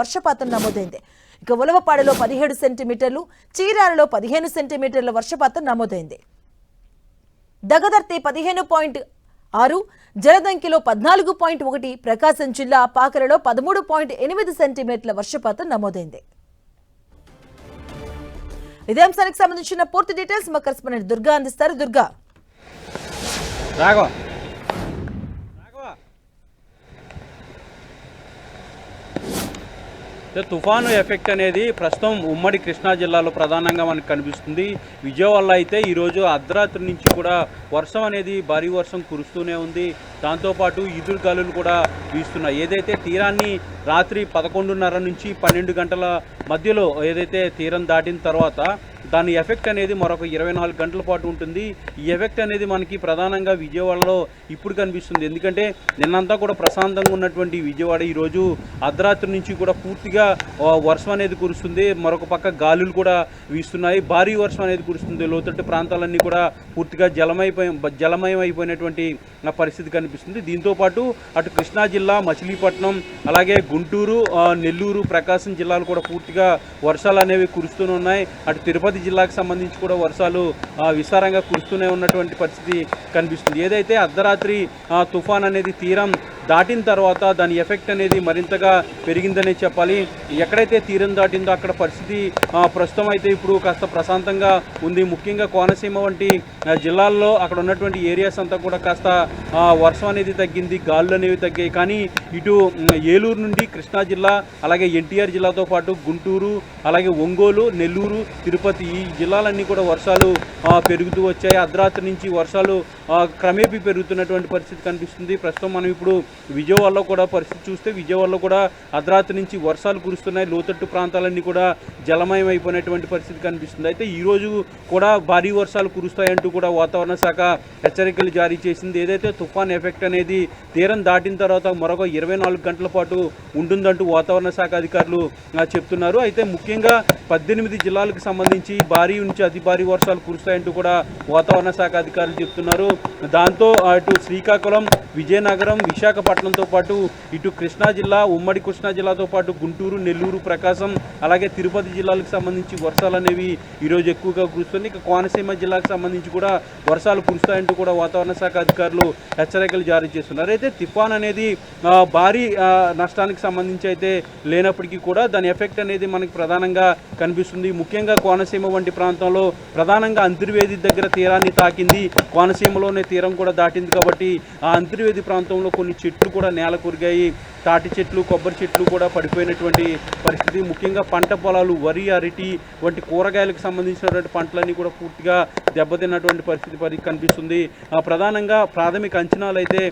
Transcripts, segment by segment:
వర్షపాతం నమోదైంది. ఇక ఉలవపాడులో పదిహేడు సెంటీమీటర్లు చీరాలలో పదిహేను సెంటీమీటర్ల వర్షపాతం నమోదైంది. దగదర్తి పదిహేను పాయింట్ ఆరు జలదంకిలో పద్నాలుగు పాయింట్ ఒకటి ప్రకాశం జిల్లా పాకరలో పదమూడు పాయింట్ ఎనిమిది సెంటీమీటర్ల వర్షపాతం నమోదైంది. ఇదే అంశానికి సంబంధించిన పూర్తి డీటెయిల్స్ మా కరెస్పాండెంట్ దుర్గా అందిస్తారు. దుర్గా. రాఘవ. తుఫాను ఎఫెక్ట్ అనేది ప్రస్తుతం ఉమ్మడి కృష్ణా జిల్లాలో ప్రధానంగా మనకు కనిపిస్తుంది. విజయవాడలో అయితే ఈరోజు అర్ధరాత్రి నుంచి కూడా వర్షం అనేది భారీ వర్షం కురుస్తూనే ఉంది. దాంతోపాటు ఈదురు గాలులు కూడా వీస్తున్నాయి. ఏదైతే తీరాన్ని రాత్రి పదకొండున్నర నుంచి పన్నెండు గంటల మధ్యలో ఏదైతే తీరం దాటిన తర్వాత దాని ఎఫెక్ట్ అనేది మరొక ఇరవై నాలుగు గంటల పాటు ఉంటుంది. ఈ ఎఫెక్ట్ అనేది మనకి ప్రధానంగా విజయవాడలో ఇప్పుడు కనిపిస్తుంది. ఎందుకంటే నిన్నంతా కూడా ప్రశాంతంగా ఉన్నటువంటి విజయవాడ ఈరోజు అర్ధరాత్రి నుంచి కూడా పూర్తిగా వర్షం అనేది కురుస్తుంది. మరొక పక్క గాలులు కూడా వీస్తున్నాయి. భారీ వర్షం అనేది కురుస్తుంది. లోతట్టు ప్రాంతాలన్నీ కూడా పూర్తిగా జలమైపోయి జలమయం అయిపోయినటువంటి పరిస్థితి కనిపిస్తుంది. దీంతోపాటు అటు కృష్ణా జిల్లా మచిలీపట్నం అలాగే గుంటూరు నెల్లూరు ప్రకాశం జిల్లాలు కూడా పూర్తిగా వర్షాలు అనేవి కురుస్తూనే ఉన్నాయి. అటు తిరుపతి జిల్లాకు సంబంధించి కూడా వర్షాలు ఆ, విస్తారంగా కురుస్తూనే ఉన్నటువంటి పరిస్థితి కనిపిస్తుంది. ఏదైతే అర్ధరాత్రి ఆ, తుఫాన్ అనేది తీరం దాటిన తర్వాత దాని ఎఫెక్ట్ అనేది మరింతగా పెరిగిందనే చెప్పాలి. ఎక్కడైతే తీరం దాటిందో అక్కడ పరిస్థితి ప్రస్తుతం అయితే ఇప్పుడు కాస్త ప్రశాంతంగా ఉంది. ముఖ్యంగా కోనసీమ వంటి జిల్లాల్లో అక్కడ ఉన్నటువంటి ఏరియాస్ అంతా కూడా కాస్త వర్షం అనేది తగ్గింది గాలులు అనేవి తగ్గాయి. కానీ ఇటు ఏలూరు నుండి కృష్ణా జిల్లా అలాగే ఎన్టీఆర్ జిల్లాతో పాటు గుంటూరు అలాగే ఒంగోలు నెల్లూరు తిరుపతి ఈ జిల్లాలన్నీ కూడా వర్షాలు పెరుగుతూ వచ్చాయి. అర్ధరాత్రి నుంచి వర్షాలు క్రమేపీ పెరుగుతున్నటువంటి పరిస్థితి కనిపిస్తుంది. ప్రస్తుతం మనం ఇప్పుడు విజయవాడలో కూడా పరిస్థితి చూస్తే విజయవాడలో కూడా అర్ధరాత్రి నుంచి వర్షాలు కురుస్తున్నాయి. లోతట్టు ప్రాంతాలన్నీ కూడా జలమయం అయిపోయినటువంటి పరిస్థితి కనిపిస్తుంది. అయితే ఈరోజు కూడా భారీ వర్షాలు కురుస్తాయంటూ కూడా వాతావరణ శాఖ హెచ్చరికలు జారీ చేసింది. ఏదైతే తుఫాన్ ఎఫెక్ట్ అనేది తీరం దాటిన తర్వాత మరొక ఇరవై నాలుగు గంటల పాటు ఉంటుందంటూ వాతావరణ శాఖ అధికారులు చెప్తున్నారు. అయితే ముఖ్యంగా పద్దెనిమిది జిల్లాలకు సంబంధించి భారీ నుంచి అతి భారీ వర్షాలు కురుస్తాయంటూ కూడా వాతావరణ శాఖ అధికారులు చెప్తున్నారు. దాంతో అటు శ్రీకాకుళం విజయనగరం విశాఖపట్నంతో పాటు ఇటు కృష్ణా జిల్లా ఉమ్మడి కృష్ణా జిల్లాతో పాటు గుంటూరు నెల్లూరు ప్రకాశం అలాగే తిరుపతి జిల్లాలకు సంబంధించి వర్షాలు అనేవి ఈరోజు ఎక్కువగా కురుస్తుంది ఇక కోనసీమ జిల్లాకు సంబంధించి కూడా వర్షాలు కురుస్తాయంటూ కూడా వాతావరణ శాఖ అధికారులు హెచ్చరికలు జారీ చేస్తున్నారు. అయితే తుఫాన్ అనేది భారీ నష్టానికి సంబంధించి అయితే లేనప్పటికీ కూడా దాని ఎఫెక్ట్ అనేది మనకి ప్రధానంగా కనిపిస్తుంది. ముఖ్యంగా కోనసీమ వంటి ప్రాంతంలో ప్రధానంగా అంతర్వేది దగ్గర తీరాన్ని తాకింది. కోనసీమలోనే తీరం కూడా దాటింది కాబట్టి ఆ అంతర్వేది ప్రాంతంలో కొన్ని చెట్లు ఇప్పుడు కూడా నేల కూరిగాయి. తాటి చెట్లు కొబ్బరి చెట్లు కూడా పడిపోయినటువంటి పరిస్థితి. ముఖ్యంగా పంట పొలాలు వరి అరటి వంటి కూరగాయలకు సంబంధించినటువంటి పంటలన్నీ కూడా పూర్తిగా దెబ్బతిన్నటువంటి పరిస్థితి పరి కనిపిస్తుంది. ఆ, ప్రధానంగా ప్రాథమిక అంచనాలు అయితే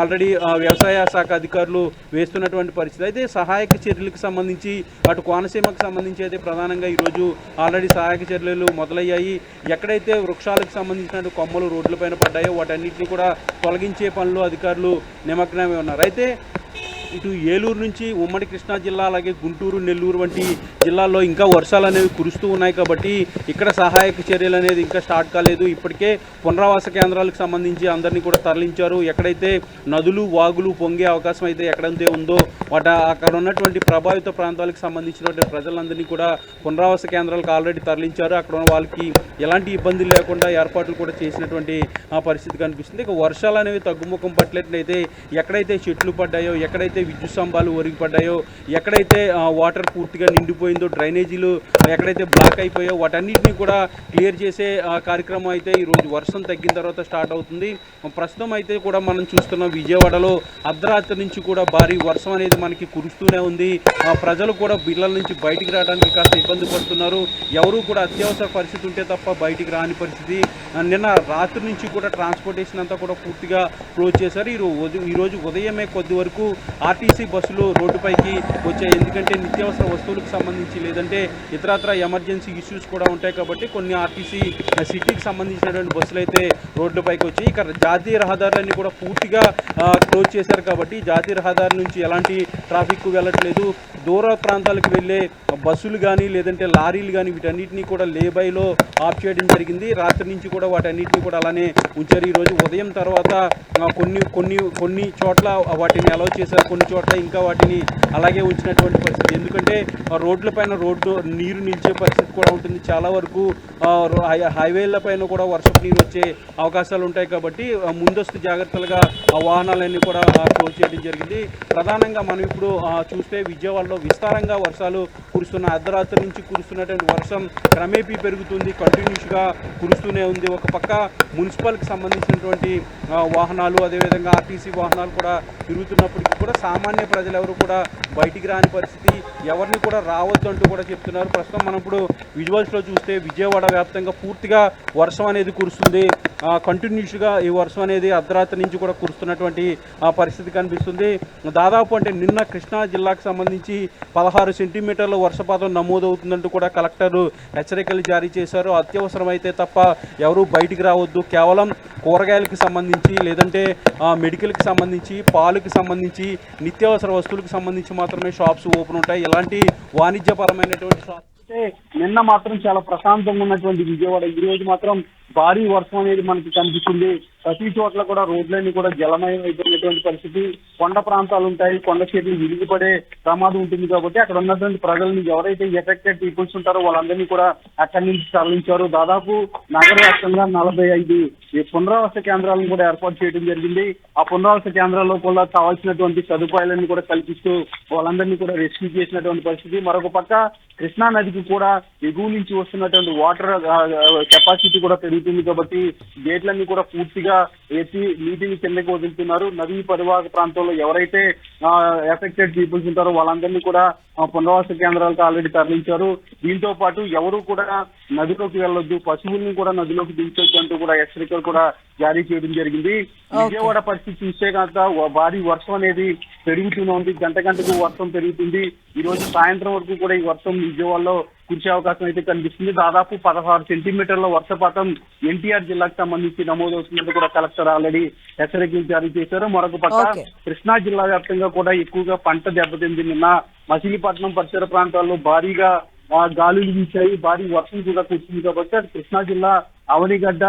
ఆల్రెడీ వ్యవసాయ శాఖ అధికారులు వేస్తున్నటువంటి పరిస్థితి. అయితే సహాయక చర్యలకు సంబంధించి అటు కోనసీమకు సంబంధించి అయితే ప్రధానంగా ఈరోజు ఆల్రెడీ సహాయక చర్యలు మొదలయ్యాయి. ఎక్కడైతే వృక్షాలకు సంబంధించిన కొమ్మలు రోడ్లపైన పడ్డాయో వాటన్నిటిని కూడా తొలగించే పనులు అధికారులు నిమగ్నమై ఉన్నారు. అయితే ఇటు ఏలూరు నుంచి ఉమ్మడి కృష్ణా జిల్లా అలాగే గుంటూరు నెల్లూరు వంటి జిల్లాల్లో ఇంకా వర్షాలు అనేవి కురుస్తూ ఉన్నాయి కాబట్టి ఇక్కడ సహాయక చర్యలు అనేది ఇంకా స్టార్ట్ కాలేదు. ఇప్పటికే పునరావాస కేంద్రాలకు సంబంధించి అందరినీ కూడా తరలించారు. ఎక్కడైతే నదులు వాగులు పొంగే అవకాశం అయితే ఎక్కడైతే ఉందో వాట అక్కడ ఉన్నటువంటి ప్రభావిత ప్రాంతాలకు సంబంధించినటువంటి ప్రజలందరినీ కూడా పునరావాస కేంద్రాలకు ఆల్రెడీ తరలించారు. అక్కడ ఉన్న వాళ్ళకి ఎలాంటి ఇబ్బందులు లేకుండా ఏర్పాట్లు కూడా చేసినటువంటి ఆ పరిస్థితి కనిపిస్తుంది. ఇక వర్షాలు అనేవి తగ్గుముఖం పట్టినట్లయితే ఎక్కడైతే చెట్లు పడ్డాయో ఎక్కడైతే విద్యుత్ స్తంభాలు ఒరిగి పడ్డాయో ఎక్కడైతే వాటర్ పూర్తిగా నిండిపోయిందో డ్రైనేజీలు ఎక్కడైతే బ్లాక్ అయిపోయో వాటన్నిటిని కూడా క్లియర్ చేసే కార్యక్రమం అయితే ఈరోజు వర్షం తగ్గిన తర్వాత స్టార్ట్ అవుతుంది. ప్రస్తుతం అయితే కూడా మనం చూస్తున్నాం విజయవాడలో అర్ధరాత్రి నుంచి కూడా భారీ వర్షం అనేది మనకి కురుస్తూనే ఉంది. ప్రజలు కూడా బిళ్ళల నుంచి బయటికి రావడానికి కాస్త ఇబ్బంది పడుతున్నారు. ఎవరు కూడా అత్యవసర పరిస్థితి ఉంటే తప్ప బయటికి రాని పరిస్థితి. నిన్న రాత్రి నుంచి కూడా ట్రాన్స్పోర్టేషన్ అంతా కూడా పూర్తిగా క్లోజ్ చేశారు. ఈ రోజు ఉదయమే కొద్ది వరకు ఆర్టీసీ బస్సులు రోడ్డుపైకి వచ్చాయి. ఎందుకంటే నిత్యావసర వస్తువులకు సంబంధించి లేదంటే ఇతరత్ర ఎమర్జెన్సీ ఇష్యూస్ కూడా ఉంటాయి కాబట్టి కొన్ని ఆర్టీసీ సిటీకి సంబంధించినటువంటి బస్సులు అయితే రోడ్లపైకి వచ్చాయి. ఇక జాతీయ రహదారులన్నీ కూడా పూర్తిగా క్లోజ్ చేశారు కాబట్టి జాతీయ రహదారి నుంచి ఎలాంటి ట్రాఫిక్ వెళ్ళట్లేదు. దూర ప్రాంతాలకు వెళ్ళే బస్సులు కానీ లేదంటే లారీలు కానీ వీటన్నిటిని కూడా లేబైలో ఆఫ్ చేయడం జరిగింది. రాత్రి నుంచి కూడా వాటన్నిటిని కూడా అలానే ఉంచారు. ఈరోజు ఉదయం తర్వాత కొన్ని కొన్ని కొన్ని చోట్ల వాటిని అలౌ చేశారు. కొన్ని చోట్ల ఇంకా వాటిని అలాగే ఉంచినటువంటి పరిస్థితి. ఎందుకంటే రోడ్ల పైన రోడ్డు నీరు నిలిచే పరిస్థితి కూడా ఉంటుంది. చాలా వరకు హైవేల పైన కూడా వర్షపు నీరు వచ్చే అవకాశాలు ఉంటాయి కాబట్టి ముందస్తు జాగ్రత్తలుగా ఆ వాహనాలన్నీ కూడా క్లోజ్ చేయడం జరిగింది. ప్రధానంగా మనం ఇప్పుడు చూస్తే విజయవాడలో విస్తారంగా వర్షాలు కురుస్తున్న అర్ధరాత్రి నుంచి కురుస్తున్నటువంటి వర్షం క్రమేపీ పెరుగుతుంది. కంటిన్యూస్గా కురుస్తూనే ఉంది. ఒక పక్క మున్సిపల్కి సంబంధించినటువంటి వాహనాలు అదేవిధంగా ఆర్టీసీ వాహనాలు కూడా తిరుగుతున్నప్పటికీ కూడా సామాన్య ప్రజలు ఎవరు కూడా బయటికి రాని పరిస్థితి ఎవరిని కూడా రావద్దు అంటూ కూడా చెప్తున్నారు. ప్రస్తుతం మనం ఇప్పుడు విజువల్స్లో చూస్తే విజయవాడ వ్యాప్తంగా పూర్తిగా వర్షం అనేది కురుస్తుంది. కంటిన్యూస్గా ఈ వర్షం అనేది అర్ధరాత్రి నుంచి కూడా కురుస్తున్నటువంటి పరిస్థితి కనిపిస్తుంది. దాదాపు అంటే నిన్న కృష్ణా జిల్లాకు సంబంధించి పదహారు సెంటీమీటర్ల వర్షపాతం నమోదవుతుందంటూ కూడా కలెక్టర్ హెచ్చరికలు జారీ చేశారు. అత్యవసరమైతే తప్ప ఎవరు బయటికి రావద్దు. కేవలం కూరగాయలకు సంబంధించి లేదంటే మెడికల్కి సంబంధించి పాలకు సంబంధించి నిత్యావసర వస్తువులకు సంబంధించి మాత్రమే షాప్స్ ఓపెన్ ఉంటాయి. ఇలాంటి వాణిజ్యపరమైనటువంటి షాప్స్ నిన్న మాత్రం చాలా ప్రశాంతంగా ఉన్నటువంటి విజయవాడ. ఈ రోజు మాత్రం భారీ వర్షం అనేది మనకి కనిపిస్తుంది. ప్రతి చోట్ల కూడా రోడ్లన్నీ కూడా జలమయం అయిపోయినటువంటి పరిస్థితి. కొండ ప్రాంతాలు ఉంటాయి కొండ చెట్లు విరిగిపడే ప్రమాదం ఉంటుంది కాబట్టి అక్కడ ఉన్నటువంటి ప్రజల్ని ఎవరైతే ఎఫెక్టెడ్ పీపుల్స్ ఉంటారో వాళ్ళందరినీ కూడా అక్కడి నుంచి తరలించారు. దాదాపు నగర వ్యాప్తంగా నలభై ఐదు ఈ పునరావాస కేంద్రాలను కూడా ఏర్పాటు చేయడం జరిగింది. ఆ పునరావాస కేంద్రాల్లో కూడా కావాల్సినటువంటి సదుపాయాలన్నీ కూడా కల్పిస్తూ వాళ్ళందరినీ కూడా రెస్క్యూ చేసినటువంటి పరిస్థితి. మరొక పక్క కృష్ణా నదికి కూడా ఎగువ నుంచి వస్తున్నటువంటి వాటర్ కెపాసిటీ కూడా పెరుగుతుంది కాబట్టి గేట్లన్నీ కూడా పూర్తిగా ఎత్తి నీటిని కిందకి వదులుతున్నారు. నదీ పరివాహక ప్రాంతంలో ఎవరైతే ఎఫెక్టెడ్ పీపుల్స్ ఉంటారో వాళ్ళందరినీ కూడా పునరావాస కేంద్రాలకు ఆల్రెడీ తరలించారు. దీంతో పాటు ఎవరు కూడా నదిలోకి వెళ్ళొద్దు పశువుల్ని కూడా నదిలోకి దించొద్దు అంటూ కూడా హెచ్చరికలు కూడా జారీ చేయడం జరిగింది. విజయవాడ పరిస్థితి చూస్తే కనుక భారీ వర్షం అనేది పెరుగుతూనే ఉంది. గంట గంటకు వర్షం పెరుగుతుంది. ఈ రోజు సాయంత్రం వరకు కూడా ఈ వర్షం విజయవాడలో కురిసే అవకాశం అయితే కనిపిస్తుంది. దాదాపు పదహారు సెంటీమీటర్ల వర్షపాతం ఎన్టీఆర్ జిల్లాకు సంబంధించి నమోదవుతున్నట్టు కూడా కలెక్టర్ ఆల్రెడీ హెచ్చరికలు జారీ చేశారు. మరొక పక్క. కృష్ణా జిల్లా వ్యాప్తంగా కూడా ఎక్కువగా పంట దెబ్బతింది. నిన్న మచిలీపట్నం పరిసర ప్రాంతాల్లో భారీగా గాలులు వీచాయి భారీ వర్షం కూడా కురిసింది కాబట్టి కృష్ణా జిల్లా అవనిగడ్డ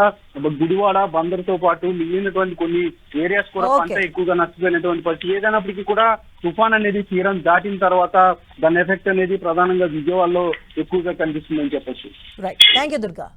గుడివాడ బందర్తో పాటు మిగిలినటువంటి కొన్ని ఏరియాస్ కూడా. పంట ఎక్కువగా నష్టపోయినటువంటి పరిస్థితి. ఏదైనప్పటికీ కూడా తుఫాన్ అనేది తీరం దాటిన తర్వాత దాని ఎఫెక్ట్ అనేది ప్రధానంగా విజయవాడలో ఎక్కువగా కనిపిస్తుందని చెప్పొచ్చు. Right thank you Durga